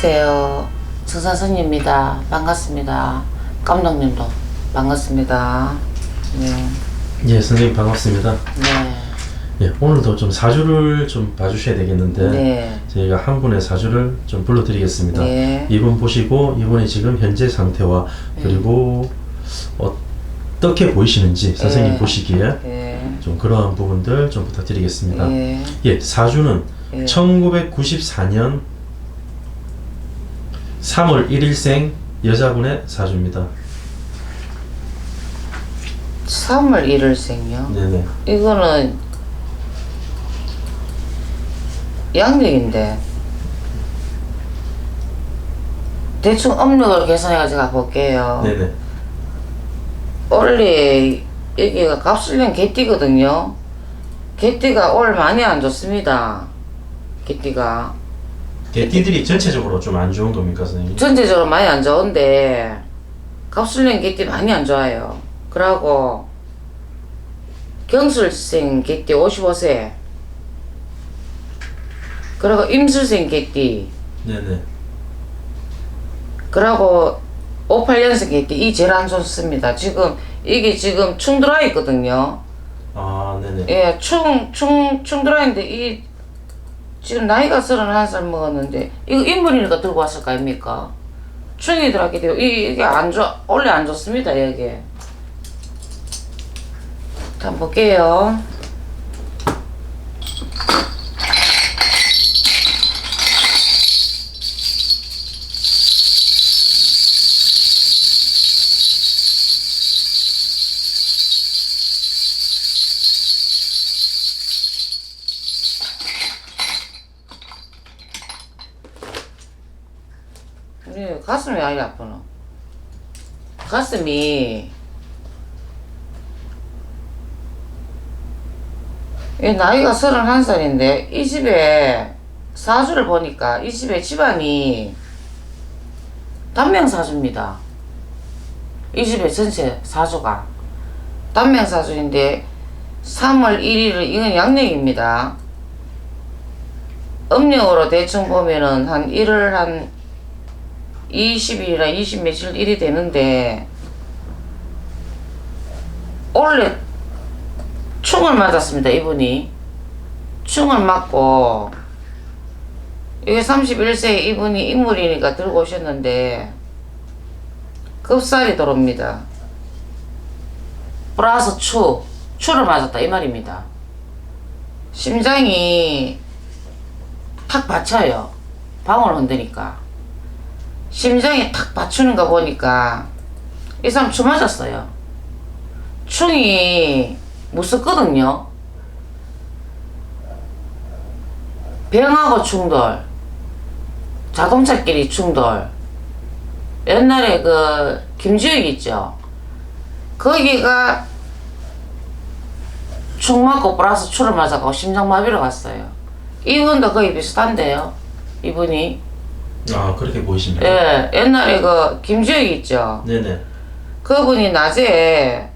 안녕하세요. 서사선입니다. 반갑습니다. 감독님도 반갑습니다. 네. 예, 선생님 반갑습니다. 네. 예, 오늘도 좀 사주를 좀 봐주셔야 되겠는데 네. 저희가 한 분의 사주를 좀 불러드리겠습니다. 네. 이분 보시고 이분의 지금 현재 상태와 그리고 어떻게 보이시는지 선생님 네. 보시기에 네. 좀 그러한 부분들 좀 부탁드리겠습니다. 네. 예, 사주는 예. 1994년 3월 1일생 여자분의 사주입니다. 3월 1일 생요. 네네. 이거는 양력인데 대충 음력을 계산해가지고 볼게요. 네네. 원래 여기가 갑술령 개띠거든요. 개띠가 올 많이 안 좋습니다. 개띠가 개띠들이 전체적으로 좀 안 좋은 겁니까, 선생님? 전체적으로 많이 안 좋은데 갑술령 개띠 많이 안 좋아요. 그러고 경술생 개띠 55세 그리고 임술생 개띠 네네. 그러고 58년생 개띠 이 제일 안 좋습니다. 지금 이게 지금 충 들어와 있거든요. 아, 네네. 예, 충, 충, 충 들어있는데, 이, 지금 나이가 31살 먹었는데, 이거 인물이니까 들고 왔을 거 아닙니까? 충이 때문에, 이, 이게 안 좋, 원래 안 좋습니다, 여기. 자, 한번 볼게요. 우리 가슴이 아예 아프노. 가슴이, 이 나이가 31살인데, 이 집에 사주를 보니까, 이 집에 집안이 단명 사주입니다. 이 집의 전체 사주가. 단명 사주인데, 3월 1일은 이건 양력입니다. 음력으로 대충 보면은 한 1월 한 20일이나 20 며칠 일이 되는데 원래 충을 맞았습니다 이분이. 충을 맞고 이게 31세 이분이 인물이니까 들고 오셨는데 급살이 들어옵니다. 플러스 추 추를 맞았다 이 말입니다. 심장이 탁 받쳐요. 방울 흔드니까 심장이 탁 받치는 거 보니까 이 사람 추 맞았어요. 충이 무섭거든요. 병하고 충돌, 자동차끼리 충돌. 옛날에 그 김지혁 있죠. 거기가 충 맞고 플러스 추를 맞아고 심장마비로 갔어요. 이분도 거의 비슷한데요. 이분이. 아, 그렇게 보이십니까? 예, 옛날에 그 김지혁 있죠. 네네. 그분이 낮에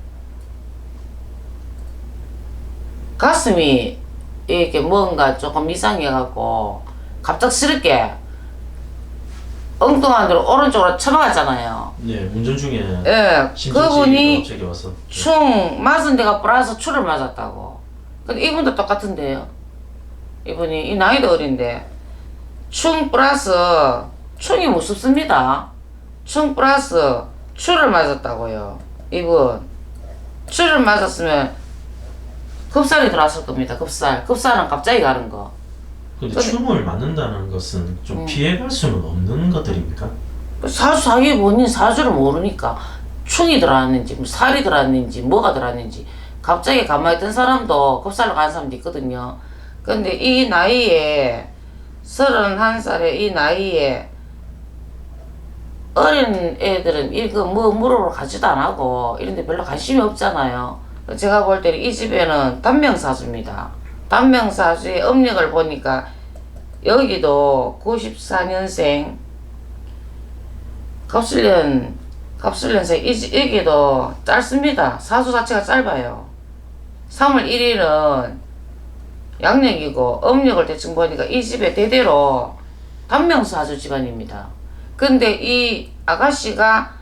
가슴이 이렇게 뭔가 조금 이상해갖고 갑작스럽게 엉뚱한 데로 오른쪽으로 쳐박았잖아요. 네, 운전 중에 예, 그분이 갑자기 와서 충 맞은 데가 플러스 추를 맞았다고. 근데 이분도 똑같은데요. 이분이 이 나이도 어린데 충 플러스 충이 무섭습니다. 충 플러스 추를 맞았다고요. 이분 추를 맞았으면 급살이 들어왔을 겁니다. 급살. 급살은 갑자기 가는 거. 근데 근데- 춤을 맞는다는 것은 좀 음. 피해갈 수는 없는 것들입니까? 사주 자기 본인 사주를 모르니까 충이 들어왔는지 뭐 살이 들어왔는지 뭐가 들어왔는지 갑자기 가만히 있던 사람도 급살로 가는 사람도 있거든요. 근데 이 나이에 서른한 살의 이 나이에 어린 애들은 이거 뭐 물으러 가지도 안 하고 이런데 별로 관심이 없잖아요. 제가 볼 때는 이 집에는 단명사주입니다. 단명사주의 음력을 보니까 여기도 94년생 갑술년 갑술년생 이 집- 여기도 짧습니다. 사주 자체가 짧아요. 3월 1일은 양력이고 음력을 대충 보니까 이 집에 대대로 단명사주 집안입니다. 근데 이 아가씨가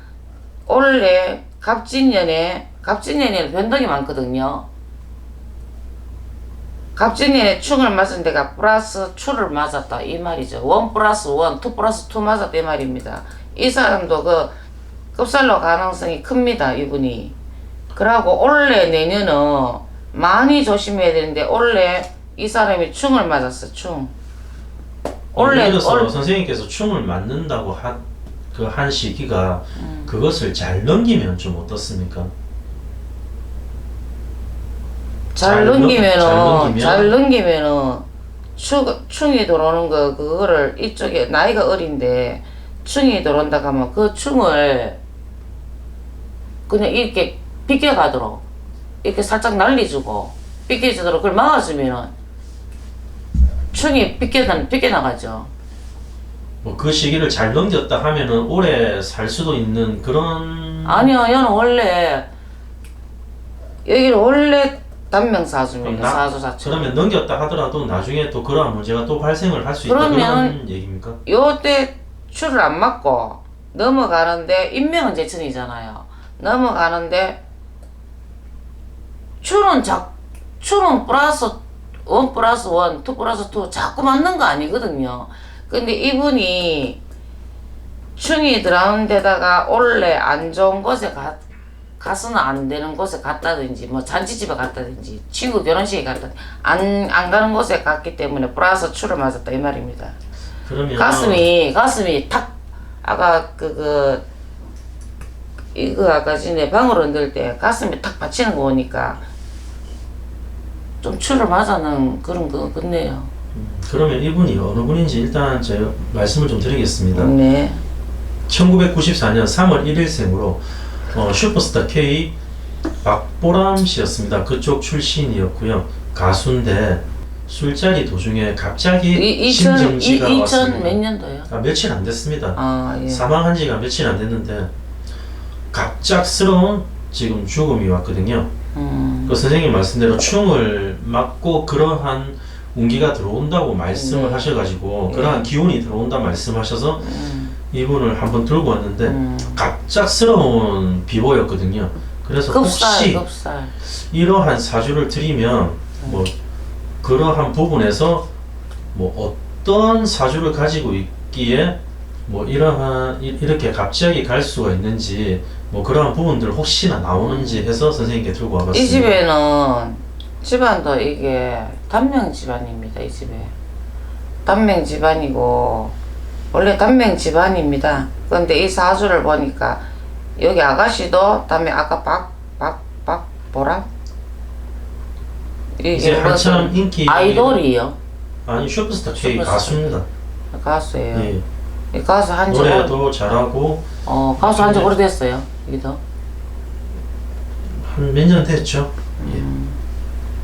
원래 갑진년에 갑진년에는 변덕이 많거든요. 갑진년에 충을 맞은 데가 플러스 추를 맞았다 이 말이죠. 원 플러스 원, 투 플러스 투 맞았다 이 말입니다. 이 사람도 그 급살로 가능성이 큽니다 이분이. 그러고 올해 내년은 많이 조심해야 되는데 올해 이 사람이 충을 맞았어 충. 원래 들어서 올 선생님께서 충을 맞는다고 한 그 한 시기가 음. 그것을 잘 넘기면 좀 어떻습니까? 잘 잘 넘- 넘기면은 잘 넘기면? 잘 넘기면은 충이 들어오는 거 그거를 이쪽에 나이가 어린데 충이 들어온다 하면 그 충을 그냥 이렇게 비껴가도록 이렇게 살짝 날리주고 비껴주도록 그걸 막아주면은 충이 비껴 비껴 나가죠. 뭐 그 시기를 잘 넘겼다 하면은 오래 살 수도 있는 그런 아니요, 얘는 원래 여기는 원래 단명. 나- 사주 자체. 그러면 넘겼다 하더라도 나중에 또 그러한 문제가 또 발생을 할 수 있다 그러면- 그런 얘기입니까? 요때 추를 안 맞고 넘어가는데 인명은 제천이잖아요. 넘어가는데 추는 자 추는 플러스 원 플러스 원, 투 플러스 투 자꾸 맞는 거 아니거든요. 근데 이분이 충이 들어오는 데다가 원래 안 좋은 곳에 가, 가서는 안 되는 곳에 갔다든지 뭐 잔치집에 갔다든지 친구 결혼식에 갔다든지 안, 안 가는 곳에 갔기 때문에 플러스 추를 맞았다 이 말입니다. 그러면 가슴이 가슴이 탁 아까 그 그 이거 아까 전에 방울 흔들 때 가슴이 탁 받치는 거 보니까 좀 추를 맞아는 그런 거 같네요. 그러면 이분이 어느 분인지 일단 제가 말씀을 좀 드리겠습니다. 네. 1994년 3월 1일생으로 어, 슈퍼스타 K 박보람 씨였습니다. 그쪽 출신이었고요. 가수인데 술자리 도중에 갑자기 이 2000, 심정지가 2000 왔습니다. 몇 년도요? 아, 며칠 안 됐습니다. 아 예. 사망한 지가 며칠 안 됐는데 갑작스러운 지금 죽음이 왔거든요. 음. 그 선생님 말씀대로 충을 맞고 그러한 운기가 들어온다고 말씀을 네. 하셔가지고 네. 그러한 기운이 들어온다 말씀하셔서 음. 이분을 한번 들고 왔는데 음. 갑작스러운 비보였거든요. 그래서 급살 혹시 급살. 이러한 사주를 드리면 뭐 그러한 부분에서 뭐 어떤 사주를 가지고 있기에 뭐 이러한 이- 이렇게 갑자기 갈 수가 있는지 뭐 그러한 부분들 혹시나 나오는지 해서 선생님께 들고 와봤습니다. 이 집에는 집안도 이게 단명 집안입니다. 이 집에 단명 집안이고 원래 단명 집안입니다. 그런데 이 사주를 보니까 여기 아가씨도 다음에 아까 박박박 뭐라 이제 이게 한참 인기 아이돌이요 아니 슈퍼스타 K 슈퍼스타 가수입니다. 가수예요. 예. 이 가수 한지 노래도 잘하고 어 가수 한지 네. 오래됐어요. 여기도. 한몇 년 됐죠.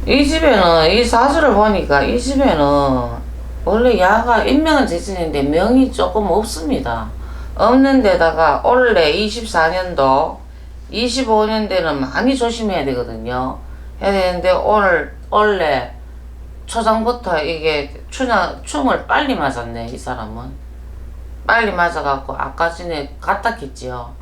예. 이 집에는 이 사주를 보니까 이 집에는 원래 야가 인명은 제천인데 명이 조금 없습니다. 없는 데다가 올해 24년도 25년대는 많이 조심해야 되거든요. 해야 되는데 오늘 원래 초장부터 이게 충, 충을 빨리 맞았네 이 사람은. 빨리 맞아갖고 아까 전에 갔다 했지요.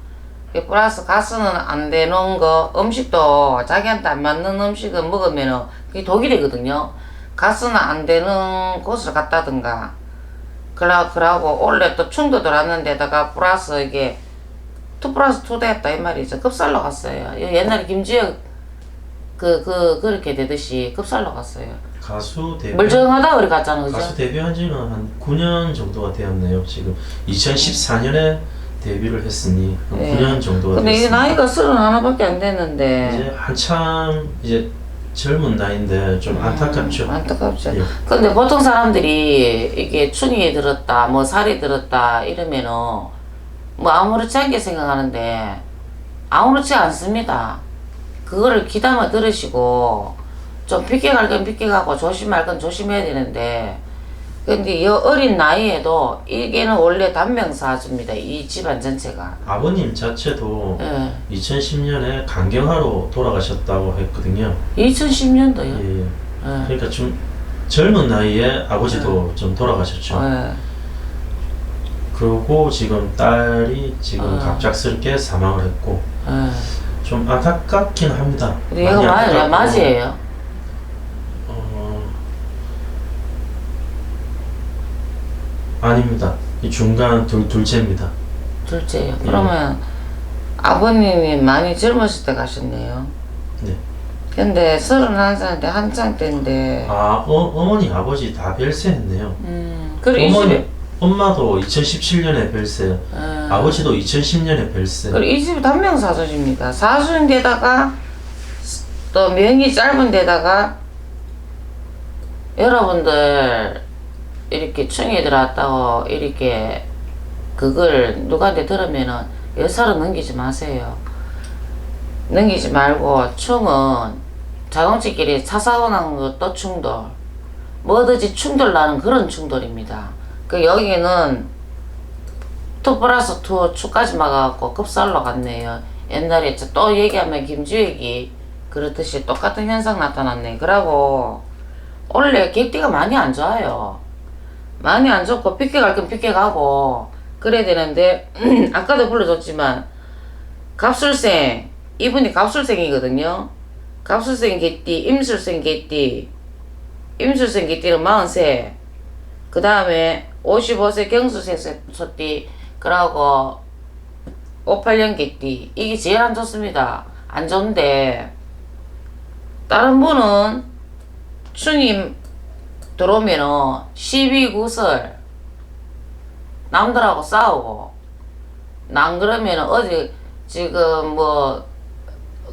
그 플러스 가스는 안 되는 거 음식도 자기한테 안 맞는 음식을 먹으면은 그게 독일이거든요. 가스는 안 되는 곳을 갔다든가 그러 그러고 원래 또 충도 들어왔는데다가 플러스 이게 투 플러스 투 됐다 이 말이죠. 급살로 갔어요. 이 옛날에 김지혁 그 그 그렇게 되듯이 급살로 갔어요. 가수 데뷔 멀쩡하다 그래 갔잖아 그죠? 가수 데뷔한 지는 한 9년 정도가 되었네요. 지금 2014년에 데뷔를 했으니 한 네. 9년 정도가 근데 됐습니다. 나이가 서른 하나밖에 안 됐는데 이제 한참 이제 젊은 나이인데 좀 안타깝죠. 음, 안타깝죠. 예. 근데 보통 사람들이 이게 충이 들었다, 뭐 살이 들었다 이러면은 뭐 아무렇지 않게 생각하는데 아무렇지 않습니다. 그거를 귀담아 들으시고 좀 비껴갈 건 비껴가고 조심할 건 조심해야 되는데 근데 이 어린 나이에도 이게는 원래 단명사주입니다. 이 집안 전체가. 아버님 자체도 예. 2010년에 간경화로 돌아가셨다고 했거든요. 2010년도요. 예. 예. 그러니까 좀 젊은 나이에 아버지도 좀 돌아가셨죠. 예. 그리고 지금 딸이 지금 아. 갑작스럽게 사망을 했고 예. 좀 안타깝긴 합니다. 근데 얘가 많이 맞, 안타깝고, 맞이에요. 아닙니다. 이 중간 둘 둘째입니다. 둘째요. 예. 그러면 아버님이 많이 젊었을 때 가셨네요. 네. 근데 31살인데 한창 때인데 아 어, 어머니 아버지 다 별세했네요. 음, 그리고 이 어머니 집에 엄마도 2017년에 별세, 예. 아버지도 2010년에 별세. 그리고 이 집이 단명 사주입니다. 사주인데다가 또 명이 짧은 데다가 여러분들 이렇게 충이 들어왔다고 이렇게 그걸 누구한테 들으면은 여사로 넘기지 마세요. 넘기지 말고 충은 자동차끼리 차 사고 난 것도 충돌 뭐든지 충돌 나는 그런 충돌입니다. 그 여기는 투 플러스 투 추까지 막아갖고 급살로 갔네요. 옛날에 저또 얘기하면 김주혁이 그렇듯이 똑같은 현상 나타났네. 그러고 원래 객띠가 많이 안 좋아요. 많이 안 좋고 삐게 갈건 삐게 가고 그래야 되는데 아까도 불러줬지만 갑술생 이분이 갑술생이거든요. 갑술생 개띠, 임술생 개띠, 임술생 개띠는 43. 그 다음에 55세 경수생 소띠, 그러고 58년 개띠. 이게 제일 안 좋습니다. 안 좋은데, 다른 분은 충임 들어오면은 12구설 남들하고 싸우고, 난 그러면은 어디 지금 뭐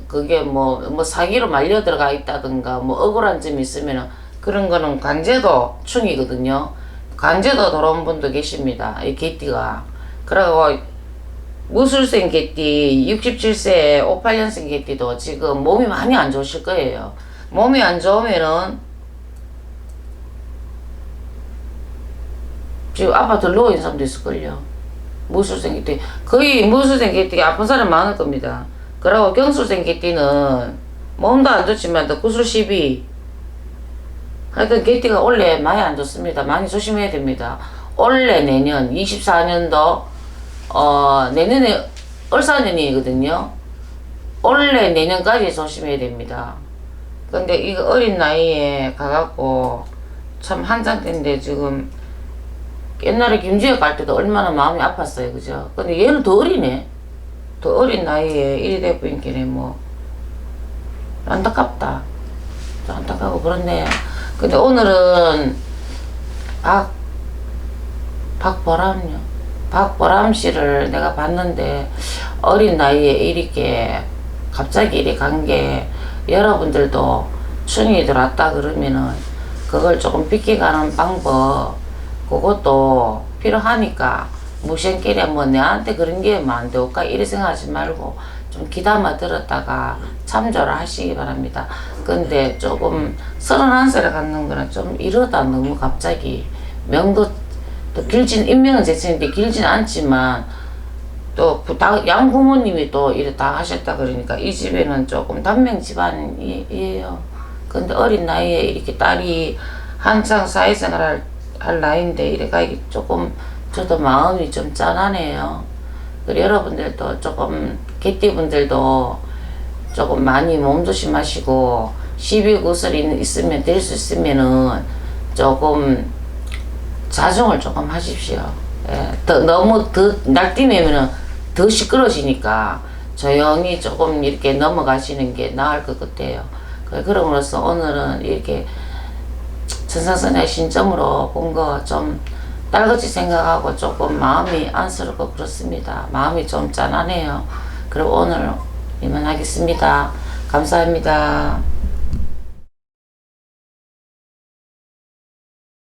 그게 뭐, 뭐 사기로 말려 들어가 있다든가 뭐 억울한 점이 있으면은 그런 거는 관제도 충이거든요. 관제도 들어온 분도 계십니다. 이 개띠가. 그리고 무술생 개띠 67세 58년생 개띠도 지금 몸이 많이 안 좋으실 거예요. 몸이 안 좋으면은 지금 아파트 누워 있는 사람도 있을걸요. 무술생 개띠 거의 무술생 개띠가 아픈 사람 많을 겁니다. 그리고 경술생 개띠는 몸도 안 좋지만 또 구술 12 하여튼 개띠가 원래 많이 안 좋습니다. 많이 조심해야 됩니다. 올해 내년 24년도 어 내년에 을사년이거든요. 올해 내년까지 조심해야 됩니다. 근데 이거 어린 나이에 가갖고 참 한장 때인데 지금 옛날에 김주혁 갈 때도 얼마나 마음이 아팠어요. 그죠? 근데 얘는 더 어리네. 더 어린 나이에 이리 돼 보인게네 뭐 안타깝다. 좀 안타깝고 그렇네. 근데 오늘은 박 박보람요. 박보람 씨를 내가 봤는데 어린 나이에 이렇게 갑자기 이리 간 게 여러분들도 충이 들어왔다 그러면은 그걸 조금 비켜가는 방법 그것도 필요하니까 무생길에 뭐 내한테 그런 게 뭐 안 되올까 이리 생각하지 말고 좀 기다마 들었다가 참조를 하시기 바랍니다. 근데 조금 서른한 살에 갖는 거는 좀 이러다 너무 갑자기 명도 또 길진 인명은 제친인데 길진 않지만 또 양 부모님이 또 이래 다 하셨다 그러니까 이 집에는 조금 단명 집안이에요. 근데 어린 나이에 이렇게 딸이 한창 사회생활 할, 할 나이인데 이래 가기 조금 저도 마음이 좀 짠하네요. 그리고 여러분들도 조금 개띠분들도 조금 많이 몸조심하시고 시비 구슬이 있으면 될 수 있으면은 조금 자중을 조금 하십시오. 예, 더 너무 더 날뛰면은 더 시끄러지니까 조용히 조금 이렇게 넘어가시는 게 나을 것 같아요. 그- 그럼으로써 오늘은 이렇게 천사선의 신점으로 본 거 좀 딸같이 생각하고 조금 마음이 안쓰럽고 그렇습니다. 마음이 좀 짠하네요. 그리고 오늘 이만하겠습니다. 감사합니다.